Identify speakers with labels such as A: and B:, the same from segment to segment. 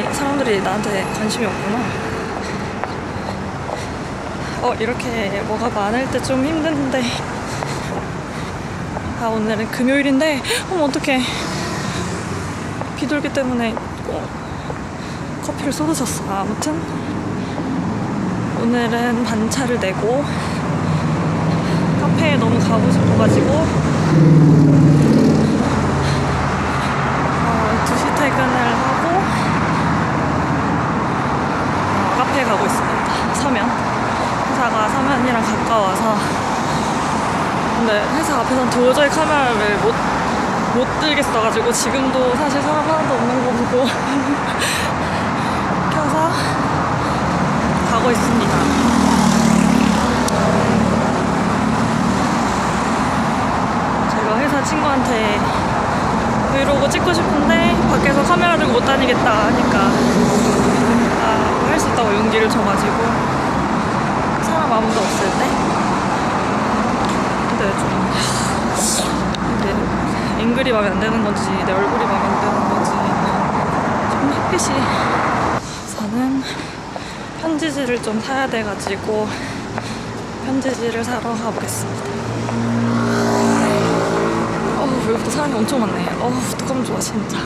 A: 사람들이 나한테 관심이 없구나. 어, 이렇게 뭐가 많을 때 좀 힘든데. 아, 오늘은 금요일인데, 어머, 어떡해. 비둘기 때문에 어, 커피를 쏟아졌어. 아, 아무튼. 오늘은 반차를 내고, 카페에 너무 가고 싶어가지고, 어, 2시 퇴근을 하고 어, 카페에 가고 있습니다. 서면. 서면이랑 가까워서 근데 회사 앞에선 도저히 카메라를 못, 못 들겠어가지고 지금도 사실 사람 하나도 없는 거 보고 켜서 가고 있습니다. 제가 회사 친구한테 브이로그 찍고 싶은데 밖에서 카메라를 못 다니겠다 하니까 아, 할 수 있다고 용기를 줘가지고 사람 아무도 없을 때 근데 좀 앵글이 마음에 안 드는 건지 내 얼굴이 마음에 안 드는 건지 좀 햇빛이 저는 편지지를 좀 사야 돼가지고 편지지를 사러 가보겠습니다. 어우, 여기부터 사람이 엄청 많네. 어우, 어떡하면 좋아, 진짜.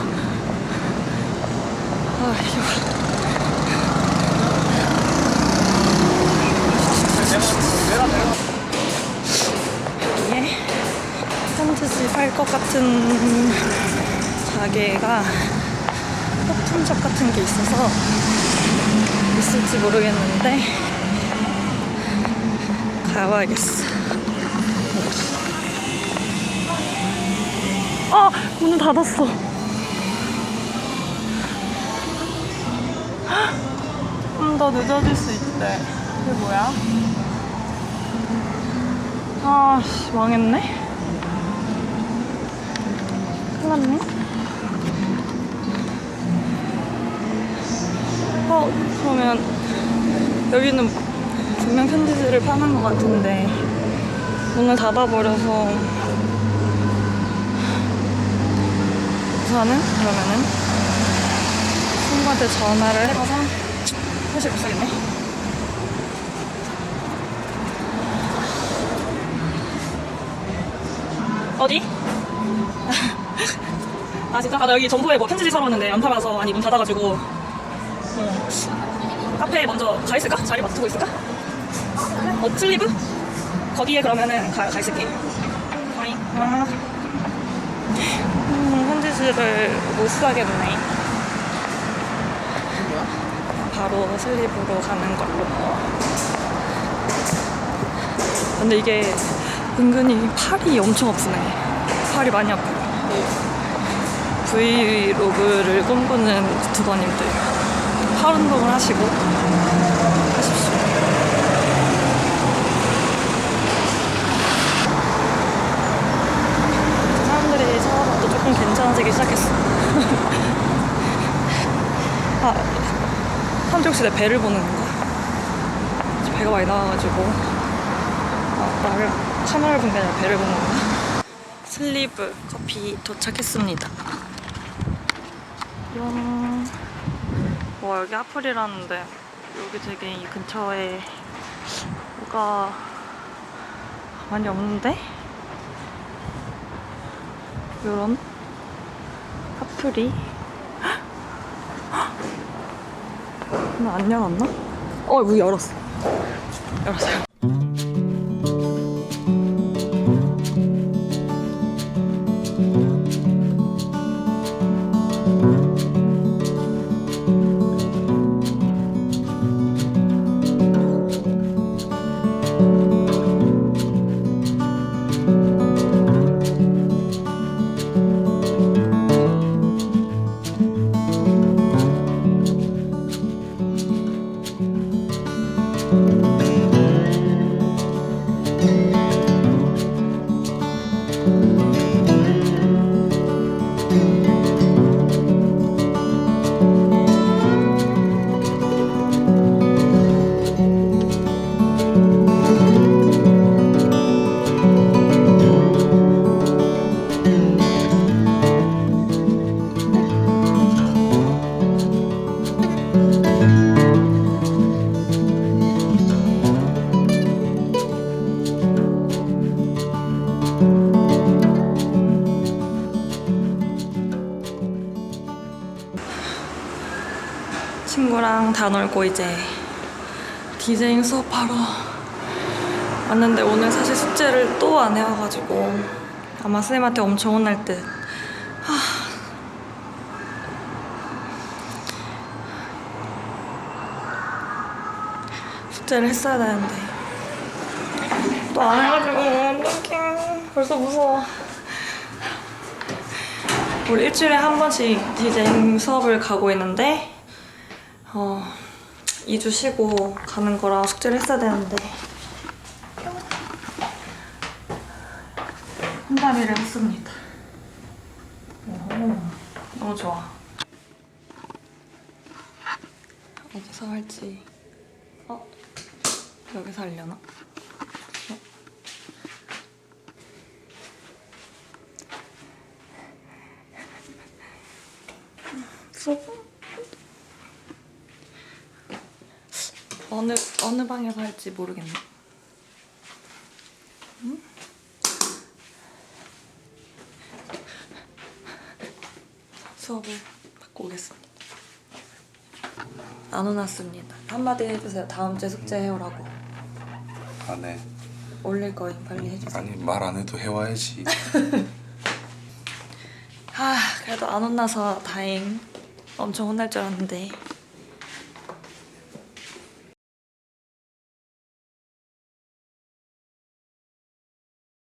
A: 아, 이거. 같은 가게가 소품샵 같은 게 있어서 있을지 모르겠는데 가봐야겠어. 아 문을 닫았어. 좀 더 늦어질 수 있대. 이게 뭐야? 아, 씨, 망했네. 큰일 났네. 어, 그러면 여기는 분명 편지지를 파는 것 같은데 문을 닫아버려서 우선은 그러면은 친구한테 전화를 해봐서 사실 못 사겠네. 어디? 아 진짜? 아 나 여기 정부에 뭐 편지지 사러 왔는데 안 팔아서 아니 문 닫아가지고 어, 카페에 먼저 가 있을까? 자리 맡고 있을까? 어 슬리브? 거기에 그러면은 가, 가 있을게 아잉. 아. 음, 편지지를 못 사겠네 바로 슬립으로 가는 걸로. 근데 이게 은근히 팔이 엄청 아프네. 팔이 많이 아파요. 브이로그를 꿈꾸는 유튜버님들 팔 운동을 하시고 하십시오. 사람들이 찾아봐도 조금 괜찮아지기 시작했어. 아, 사람들이 혹시 내 배를 보는 건가? 배가 많이 나와가지고 아, 나를 카메라를 본 게 아니라 배를 보는 건가? 슬리브 커피 도착했습니다. 뿅. 와 여기 아플이라는데 여기 되게 이 근처에 뭐가 많이 없는데? 요런 하플이 나 안 열었나? 어, 문 열었어. 열었어요. Thank you. 친구랑 다 놀고 이제 디제잉 수업하러 왔는데 오늘 사실 숙제를 또 안 해와가지고 아마 선생님한테 엄청 혼날 듯. 하... 숙제를 했어야 되는데. 또 안 해가지고 어떡해 벌써 무서워. 우리 일주일에 한 번씩 디제잉 수업을 가고 있는데 어 2주 쉬고 가는 거라 숙제를 했어야 되는데 한다리를 했습니다 오, 너무 좋아 어디서 할지 어? 여기서 하려나? 어? 수업 어느 어느 방에서 할지 모르겠네. 음? 수업을 받고 오겠습니다. 안 오났습니다. 한마디 해주세요. 다음 주에 숙제 해오라고.
B: 안 해
A: 올릴 거예요. 빨리 해주세요.
B: 아니 말 안 해도 해와야지
A: 아 그래도 안 혼나서 다행. 엄청 혼날 줄 알았는데